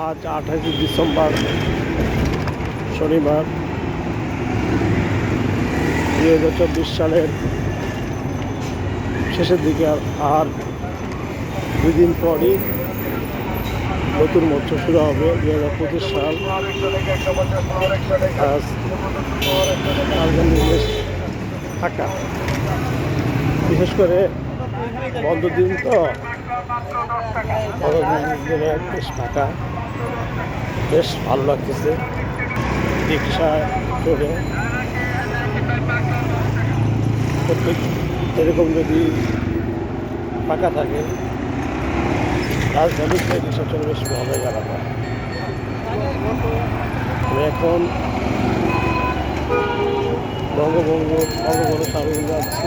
আজ আঠাশে ডিসেম্বর শনিবার দুই হাজার চব্বিশ সালের শেষের দিকে আর- আর দুই দিন পরই নতুন মৎস্য শুরু হবে দু হাজার পঁচিশ সাল। বেশ বিশেষ করে বন্ধ দিন তো। বেশ ফাঁকা বেশ ভালো লাগতেছে। চড়ে। প্রত্যেক এরকম যদি ফাঁকা থাকে রাজধানীতে রিক্সা চলে বেশ ভালো গেলাম। আমি এখন বঙ্গবঙ্গ বঙ্গবন্ধু সাগরে যাচ্ছি।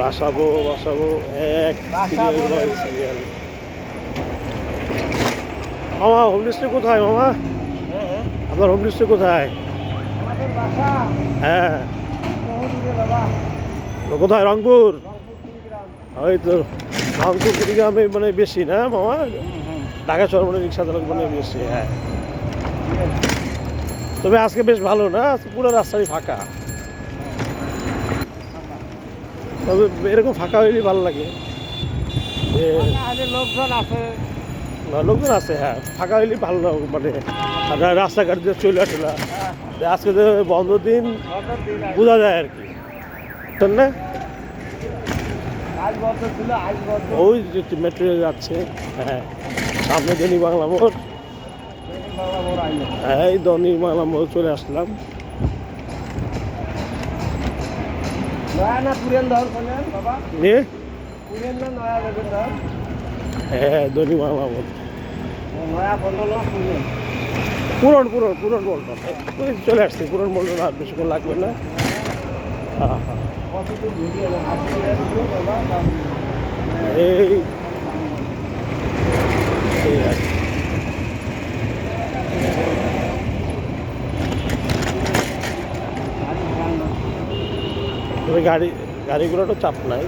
বাসাবো বাসাবো এক সিরিয়াল মামা হোম ডিস্ট্রি কোথায় মামা? আপনার হোম ডিস্ট্রি কোথায়? হ্যাঁ। কোথায় রংপুর? ওই তো রংপুর গ্রামে মানে বেশি না মামা? ঢাকা শহর মানে রিক্সা চালক মানে বেশি হ্যাঁ। তবে আজকে বেশ ভালো না? পুরো রাস্তায় ফাঁকা। তবে এরকম ফাঁকা হইলে ভালো লাগে। যে লোকজন আছে। লোকজন আছে হ্যাঁ। ফাঁকা হইলে ভালো মানে রাস্তাঘাট দিয়ে চলে আসে না। আজকে যে বন্ধ দিন বোঝা যায় আর কি। না? ওই মেট্রো যাচ্ছে হ্যাঁ। সামনে দনি বাংলা মোড়। হ্যাঁ এই দনি বাংলা মোড় চলে আসলাম। হ্যাঁ দনি বাংলা মোড় নয়া বন্ধ না পুরেন পুরন পুরন বলটা চলে আসছি, পুরন বলটা আর বেশিক্ষণ লাগবে না। হ্যাঁ হ্যাঁ। এই আর কি। তবে গাড়ি গাড়িগুলোরও চাপ নাই।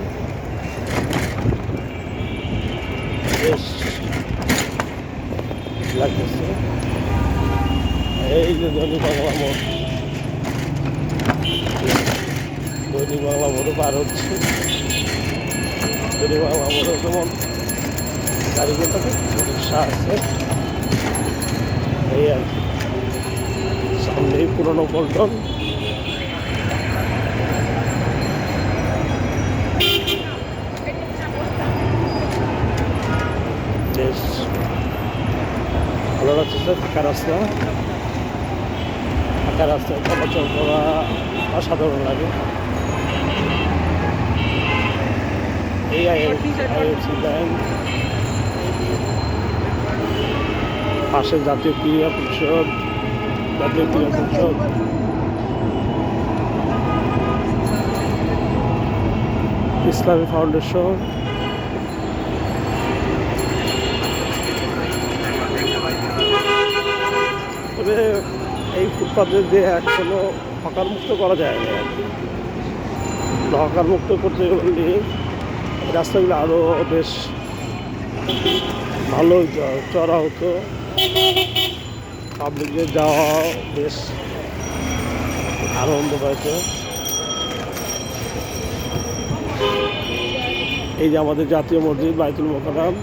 বেশ লাগতেছে। এই যে ধনী বাংলা মোড়। ধনী বাংলা পার হচ্ছে। ধনী বাংলা মোড়ে যেমন গাড়িগুলো আছে। এই আর সামনেই পুরনো পল্টন বেশ লাগছে ফাঁকা রাস্তা ফাঁকা রাস্তায় চলাচল করা অসাধারণ লাগে এই আইএফসি ব্যাংক পাশে জাতীয় ক্রীড়া পরিষদ জাতীয় ক্রীড়া পরিষদ ইসলামী ফাউন্ডেশন তবে এই যে এখনও হকার মুক্ত করা যায় না। হকার মুক্ত করতে গেলে রাস্তাগুলো আরও বেশ ভালো চড়া হতো। পাবলিকে যাওয়া বেশ আনন্দ পাইতো। এই যে আমাদের জাতীয় মসজিদ বাইতুল মোকারাম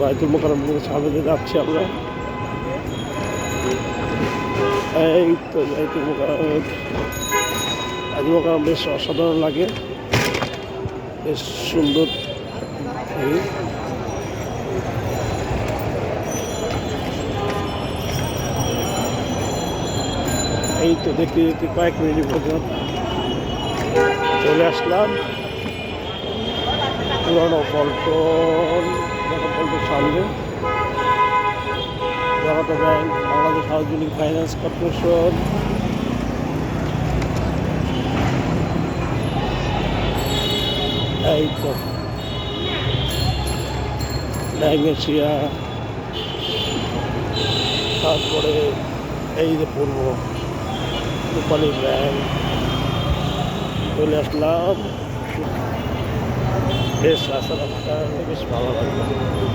বাইতুল মোকারাম সামনে যাচ্ছি আমরা। এই তো বাইতুল মোকারাম বাইতুল বেশ অসাধারণ লাগে। বেশ সুন্দর। এই তো দেখতে দেখতে কয়েক মিনিট পর্যন্ত চলে আসলাম। পুরানো পল্টন পল্টন সামনে। Janata bank Bangladesh housing finance corporation এই তো ম্যাগনেশিয়া তারপরে এই যে পূর্ব রূপালী ব্যাংক। চলে আসলাম। বেশ রাস্তাটা বেশ ভালো লাগল।